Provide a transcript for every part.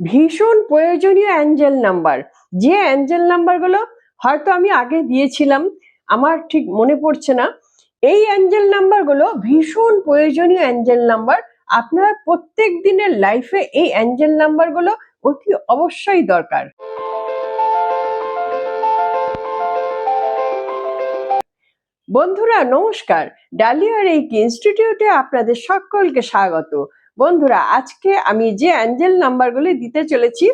ভীষণ প্রয়োজনীয় Angel number যে অ্যাঞ্জেল নাম্বারগুলো হয়তো আমি আগে দিয়েছিলাম, আমার ঠিক মনে পড়ছে না। এই অ্যাঞ্জেল নাম্বারগুলো ভীষণ প্রয়োজনীয় অ্যাঞ্জেল নাম্বার আপনার প্রত্যেক দিনের লাইফে এই অ্যাঞ্জেল নাম্বারগুলো অতি অবশ্যই দরকার। বন্ধুরা, নমস্কার। ডালিয়ার এই ইনস্টিটিউটে আপনাদের সকলকে স্বাগত। বন্ধুরা, আজকে আমি যে অ্যাঞ্জেল নাম্বারগুলি দিতে চলেছি,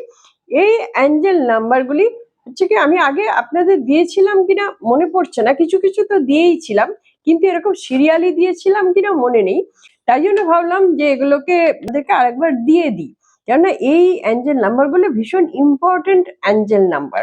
এই অ্যাঞ্জেল নাম্বারগুলি হচ্ছে কি, আমি আগে আপনাদের দিয়েছিলাম কিনা মনে পড়ছে না, কিছু কিছু তো দিয়েই ছিলাম, কিন্তু এরকম সিরিয়ালি দিয়েছিলাম কিনা মনে নেই। তাই জন্য ভাবলাম যে এগুলোকে দেখে আরেকবার দিয়ে দিই, কেননা এই অ্যাঞ্জেল নাম্বারগুলো ভীষণ ইম্পর্টেন্ট অ্যাঞ্জেল নাম্বার।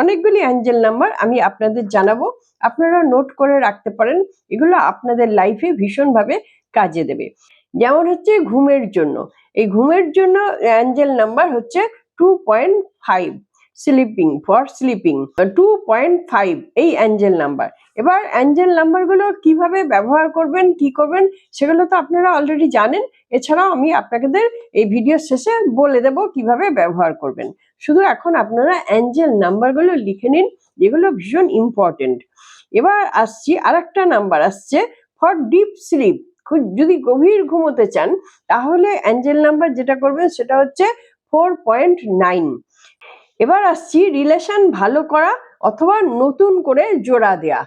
অনেকগুলি অ্যাঞ্জেল নাম্বার আমি আপনাদের জানাব, আপনারা নোট করে রাখতে পারেন, এগুলো আপনাদের লাইফে ভীষণভাবে কাজে দেবে। যেমন হচ্ছে ঘুমের জন্য। এই ঘুমের জন্য অ্যাঞ্জেল নাম্বার হচ্ছে two point five sleeping, for sleeping, two point five এই অ্যাঞ্জেল নাম্বার। এবার অ্যাঞ্জেল নাম্বারগুলো কীভাবে ব্যবহার করবেন, কি করবেন, সেগুলো তো আপনারা অলরেডি জানেন। এছাড়াও আমি আপনাদের এই ভিডিও শেষে বলে দেব কীভাবে ব্যবহার করবেন। শুধু এখন আপনারা অ্যাঞ্জেল নাম্বারগুলো লিখে নিন, যেগুলো ভীষণ ইম্পর্টেন্ট এবার আসছি আরেকটা নাম্বার, আসছে ফর ডিপ স্লিপ যদি গভীর ঘুমোতে চান, তাহলে অ্যাঞ্জেল নাম্বার যেটা করবেন সেটা হচ্ছে ফোর পয়েন্ট নাইন। এবার আসছি রিলেশন ভালো করা অথবা নতুন করে জোড়া দেয়া।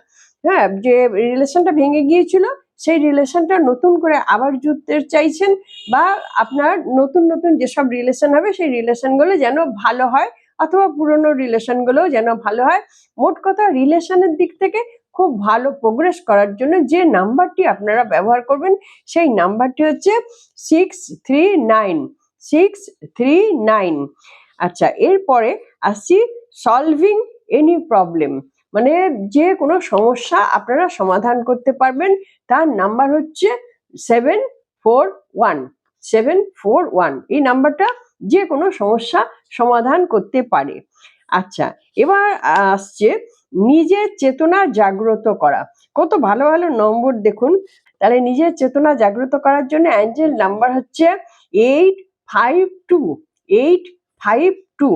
হ্যাঁ যে রিলেশনটা ভেঙে গিয়েছিল, সেই রিলেশনটা নতুন করে আবার জুড়তে চাইছেন বা আপনার নতুন নতুন যেসব রিলেশন হবে, সেই রিলেশনগুলো যেন ভালো হয় অথবা পুরনো রিলেশনগুলো যেন ভালো হয়। মোট কথা রিলেশনের দিক থেকে খুব ভালো প্রোগ্রেস করার জন্য যে নাম্বারটি আপনারা ব্যবহার করবেন, সেই নাম্বারটি হচ্ছে six three nine six three nine আচ্ছা এরপরে আসছি সলভিং এনি প্রবলেম মানে যে কোনো সমস্যা আপনারা সমাধান করতে পারবেন, তার নাম্বার হচ্ছে seven four one seven four one এই নাম্বারটা যে কোনো সমস্যা সমাধান করতে পারে। আচ্ছা এবার আসছে নিজের চেতনা জাগ্রত করা। কত ভালো ভালো নম্বর দেখুন। তাহলে নিজের চেতনা জাগ্রত করার জন্য অ্যাঞ্জেল নাম্বার হচ্ছে eight five two, eight five two.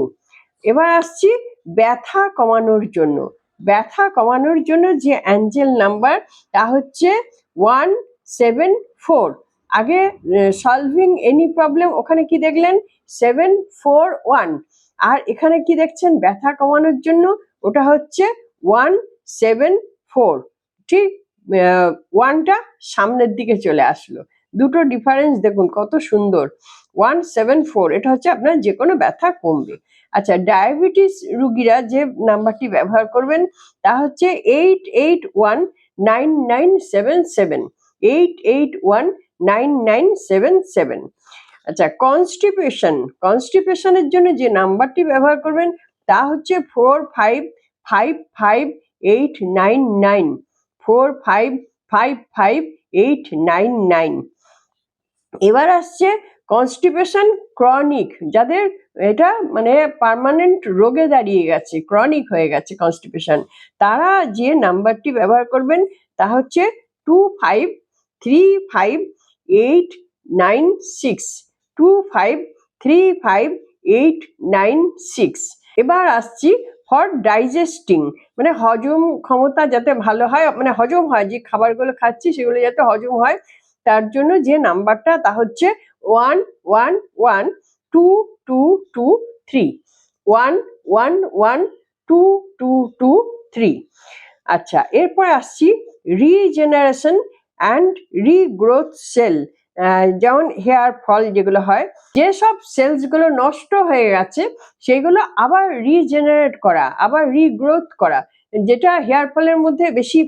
এবার আসছি ব্যথা কমানোর জন্য। ব্যথা কমানোর জন্য যে অ্যাঞ্জেল নাম্বার, তা হচ্ছে ওয়ান সেভেন ফোর। আগে সলভিং এনি প্রবলেম ওখানে কি দেখলেন? Seven four one. আর এখানে কি দেখছেন? ব্যথা কমানোর জন্য ওটা হচ্ছে ওয়ান সেভেন ফোর ঠিক ওয়ানটা সামনের দিকে চলে আসলো। দুটো ডিফারেন্স দেখুন, কত সুন্দর। ওয়ান সেভেন ফোর এটা হচ্ছে আপনার যে কোনো ব্যথা কমবে। আচ্ছা ডায়াবেটিস রুগীরা যে নাম্বারটি ব্যবহার করবেন, তা হচ্ছে eight eight one nine nine seven seven eight eight one nine nine seven seven আচ্ছা কনস্টিপেশন কনস্টিপেশনের জন্য যে নাম্বারটি ব্যবহার করবেন, তা হচ্ছে four five five five eight nine nine four five five five eight nine nine এবার আসছে কনস্টিপেশন ক্রনিক যাদের এটা মানে পার্মানেন্ট রোগে দাঁড়িয়ে গেছে ক্রনিক হয়ে গেছে কনস্টিপেশন তারা যে নাম্বারটি ব্যবহার করবেন তা হচ্ছে two five three five eight nine six two five three five eight nine six এবার আসছি ফর ডাইজেস্টিং মানে হজম ক্ষমতা যাতে ভালো হয় মানে হজম হয়, যে খাবারগুলো খাচ্ছি সেগুলো যাতে হজম হয়, তার জন্য যে নাম্বারটা তা হচ্ছে one one one two two two three one one one two two two three আচ্ছা এরপর আসছি রিজেনারেশন অ্যান্ড রিগ্রোথ সেল যেমন হেয়ার ফল যেগুলো হয়, যেসব সেলসগুলো নষ্ট হয়ে গেছে, সেগুলো আবার রিজেনারেট করা, আবার রিগ্রোথ করা, যেটা হেয়ার ফলের মধ্যে বেশি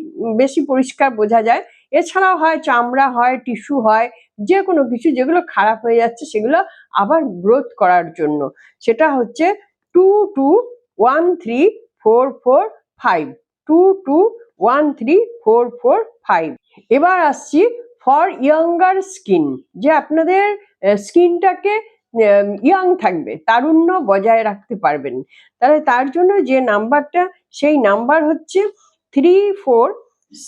বেশি পরিষ্কার বোঝা যায়। এছাড়াও হয় চামড়া হয় টিস্যু হয় যে কোনো কিছু যেগুলো খারাপ হয়ে যাচ্ছে, সেগুলো আবার গ্রোথ করার জন্য। সেটা হচ্ছে two two one three four four five two two one three four four five এবার আসছি ফর ইয়াঙ্গার স্কিন যে আপনাদের স্কিনটাকে ইয়াং থাকবে, তারুণ্য বজায় রাখতে পারবেন। তাহলে তার জন্য যে নাম্বারটা, সেই নাম্বার হচ্ছে three four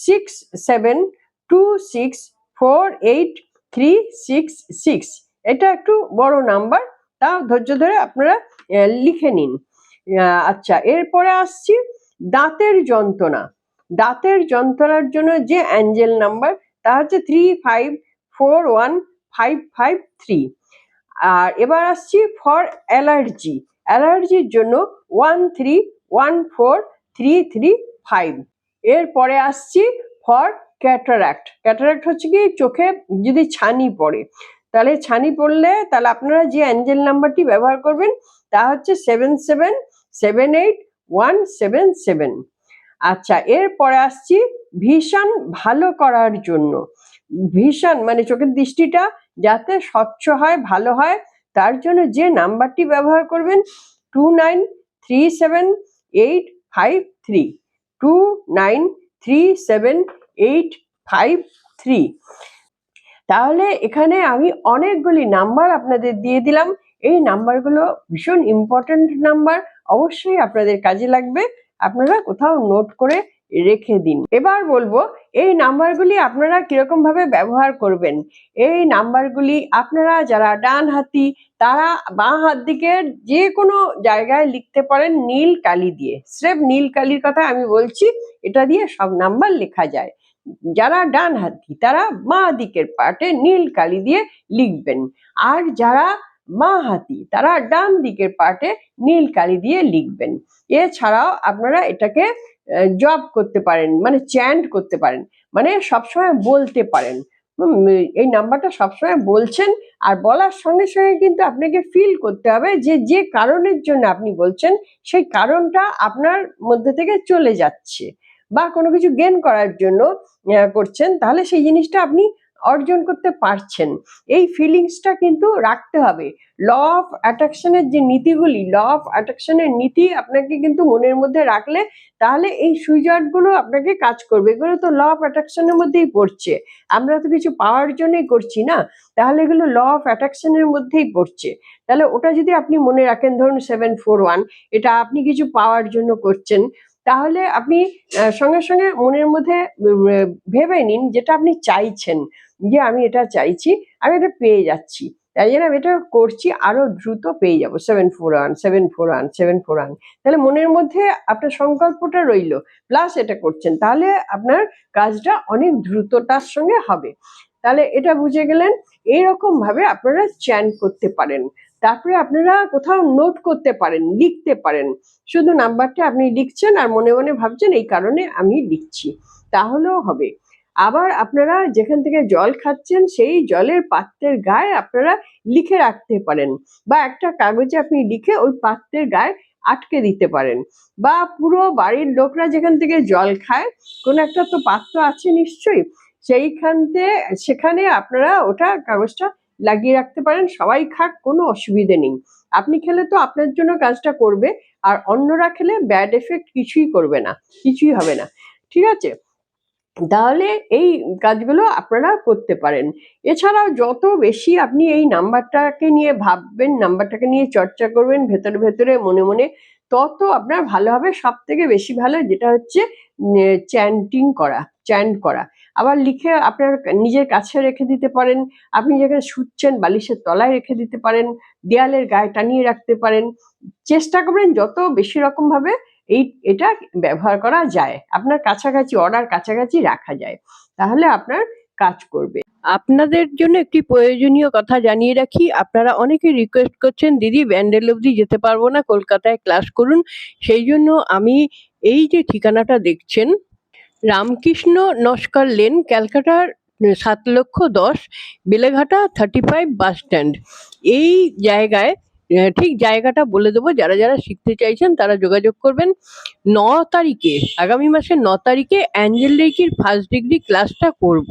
six seven two six four eight three six six এটা একটু বড় নাম্বার তা ধৈর্য ধরে আপনারা লিখে নিন। আচ্ছা এরপরে আসছি দাঁতের যন্ত্রণা। দাঁতের যন্ত্রণার জন্য যে অ্যাঞ্জেল নাম্বার তা হচ্ছে three five four one five five three আর এবার আসছি ফর অ্যালার্জি অ্যালার্জির জন্য one three one four three three five এরপরে আসছি ফর ক্যাটারাক্ট ক্যাটারাক্ট হচ্ছে কি চোখে যদি ছানি পড়ে। তাহলে ছানি পড়লে তাহলে আপনারা যে অ্যাঞ্জেল নাম্বারটি ব্যবহার করবেন তা হচ্ছে seven seven seven eight one seven seven আচ্ছা এরপরে আসছি ভীষণ ভালো করার জন্য। ভীষণ মানে চোখের দৃষ্টিটা যাতে স্বচ্ছ হয়, ভালো হয়, তার জন্য যে নাম্বারটি ব্যবহার করবেন two nine three seven eight five three. Two nine three seven eight five three. তাহলে এখানে আমি অনেকগুলি নাম্বার আপনাদের দিয়ে দিলাম। এই নাম্বারগুলো ভীষণ ইম্পর্ট্যান্ট নাম্বার, অবশ্যই আপনাদের কাজে লাগবে। আপনারা কোথাও নোট করে রেখে দিন। এবার বলব, এই নাম্বারগুলি আপনারা কীরকম ভাবে ব্যবহার করবেন? এই নাম্বারগুলি আপনারা যারা ডান হাতি, তারা বাঁ হাত দিকের যে কোনো জায়গায় লিখতে পারেন নীল কালি দিয়ে। স্রেফ নীল কালির কথা আমি বলছি, এটা দিয়ে সব নাম্বার লেখা যায়। যারা ডান হাতি, তারা বাঁ দিকের পার্টে নীল কালি দিয়ে লিখবেন। আর যারা বাঁ হাতি তারা ডান দিকের পার্টে নীল কালি দিয়ে লিখবেন। এছাড়াও আপনারা এটাকে জব করতে পারেন মানে চ্যান্ট করতে পারেন মানে সবসময় বলতে পারেন। এই নাম্বারটা সবসময় বলছেন, আর বলার সঙ্গে সঙ্গে কিন্তু আপনাকে ফিল করতে হবে যে যে কারণের জন্য আপনি বলছেন, সেই কারণটা আপনার মধ্যে থেকে চলে যাচ্ছে। বা কোনো কিছু গেন করার জন্য করছেন, তাহলে সেই জিনিসটা আপনি অর্জন করতে পারছেন। এই ফিলিংসটা কিন্তু রাখতে হবে। ল অফ অ্যাট্রাকশনের যে নীতিগুলি ল অফ অ্যাট্রাকশনের নীতি আপনাকে কিন্তু মনের মধ্যে রাখলে তাহলে এই সুইজার্ডগুলো আপনাকে কাজ করবে। এগুলো তো ল অফ অ্যাট্রাকশনের মধ্যেই পড়ছে। আমরা তো কিছু পাওয়ার জন্যই করছি না? তাহলে এগুলো ল অফ অ্যাট্রাকশনের মধ্যেই পড়ছে। তাহলে ওটা যদি আপনি মনে রাখেন, ধরুন সেভেন ফোর ওয়ান এটা আপনি কিছু পাওয়ার জন্য করছেন। তাহলে আপনি সঙ্গে সঙ্গে মনের মধ্যে ভেবে নিন যেটা আপনি চাইছেন। যে আমি এটা চাইছি, আমি এটা পেয়ে যাচ্ছি। তাই জন্য আমি এটা করছি, আরও দ্রুত পেয়ে যাব। Seven four one seven four one seven four one তাহলে মনের মধ্যে আপনার সংকল্পটা রইল প্লাস এটা করছেন, তাহলে আপনার কাজটা অনেক দ্রুততার সঙ্গে হবে। তাহলে এটা বুঝে গেলেন এইরকম ভাবে আপনারা চ্যান করতে পারেন। তারপরে আপনারা কোথাও নোট করতে পারেন, লিখতে পারেন। শুধু নাম্বারটা আপনি লিখছেন আর মনে মনে ভাবছেন এই কারণে আমি লিখছি। তাহলেও হবে। আবার আপনারা যেখান থেকে জল খাচ্ছেন সেই জলের পাত্রের গায়ে আপনারা লিখে রাখতে পারেন বা একটা কাগজে আপনি লিখে ওই পাত্রের গায়ে আটকে দিতে পারেন বা পুরো বাড়ির লোকরা যেখান থেকে জল খায়, কোনো একটা তো পাত্র আছে নিশ্চয়ই, সেইখানতে, সেখানে আপনারা ওটা কাগজটা লাগিয়ে রাখতে পারেন, সবাই খাক, কোনো অসুবিধে নেই। আপনি খেলে তো আপনার জন্য কাজটা করবে, আর অন্যরা খেলে ব্যাড এফেক্ট কিছুই করবে না, কিছুই হবে না। ঠিক আছে? তাহলে এই কাজগুলো আপনারা করতে পারেন। এছাড়াও যত বেশি আপনি এই নাম্বারটাকে নিয়ে ভাববেন, নাম্বারটাকে নিয়ে চর্চা করবেন, ভেতরে ভেতরে মনে মনে, তত আপনার ভালো হবে। সব থেকে বেশি ভালো যেটা হচ্ছে চ্যান্টিং করা চ্যান্ট করা। আবার লিখে আপনার নিজের কাছে রেখে দিতে পারেন। আপনি যেখানে শুচ্ছেন বালিশের তলায় রেখে দিতে পারেন, দেয়ালের গায়ে টানিয়ে রাখতে পারেন। চেষ্টা করবেন যত বেশি রকমভাবে এই, এটা ব্যবহার করা যায়। আপনার কাছাকাছি, অর্ডার কাছাকাছি রাখা যায়। তাহলে আপনার কাজ করবে। আপনাদের জন্য একটি প্রয়োজনীয় কথা জানিয়ে রাখি। আপনারা অনেকে রিকোয়েস্ট করছেন, দিদি, ব্যান্ডেল অবধি যেতে পারব না, কলকাতায় ক্লাস করুন। সেই জন্য আমি এই যে ঠিকানাটা দেখছেন রামকৃষ্ণ নস্কর লেন, ক্যালকাটার সাত লক্ষ দশ, Beleghata thirty five bus stand এই জায়গায় ঠিক জায়গাটা বলে দেবো, যারা যারা শিখতে চাইছেন তারা যোগাযোগ করবেন। ন তারিখে, আগামী মাসের ন তারিখে অ্যাঞ্জেল রেকির ফার্স্ট ডিগ্রি ক্লাসটা করব।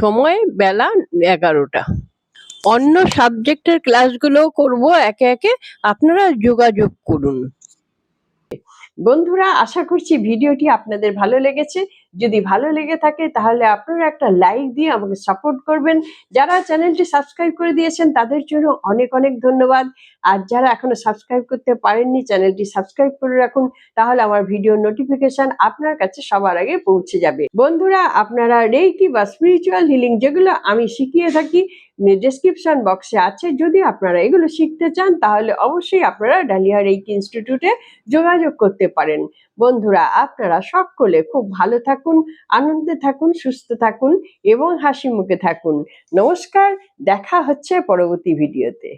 সময় বেলা এগারোটা। অন্য সাবজেক্টের ক্লাসগুলোও করব একে একে, আপনারা যোগাযোগ করুন। বন্ধুরা, আশা করছি ভিডিওটি আপনাদের ভালো লেগেছে। যদি ভালো লেগে থাকে তাহলে আপনারা একটা লাইক দিয়ে আমাকে সাপোর্ট করবেন। যারা চ্যানেলটি সাবস্ক্রাইব করে দিয়েছেন তাদের জন্য অনেক অনেক ধন্যবাদ। আর যারা এখনও সাবস্ক্রাইব করতে পারেননি চ্যানেলটি সাবস্ক্রাইব করে রাখুন, তাহলে আমার ভিডিও নোটিফিকেশন আপনার কাছে সবার আগে পৌঁছে যাবে। বন্ধুরা, আপনারা রেইকি বা স্পিরিচুয়াল হিলিং যেগুলো আমি শিখিয়ে থাকি ডেসক্রিপশন বক্সে আছে, যদি আপনারা এগুলো শিখতে চান, তাহলে অবশ্যই আপনারা ডালিয়া রেকি ইনস্টিটিউটে যোগাযোগ করতে পারেন। বন্ধুরা, আপনারা সকলে খুব ভালো থাকুন, আনন্দে থাকুন, সুস্থ থাকুন এবং হাসি মুখে থাকুন। নমস্কার, দেখা হচ্ছে পরবর্তী ভিডিওতে।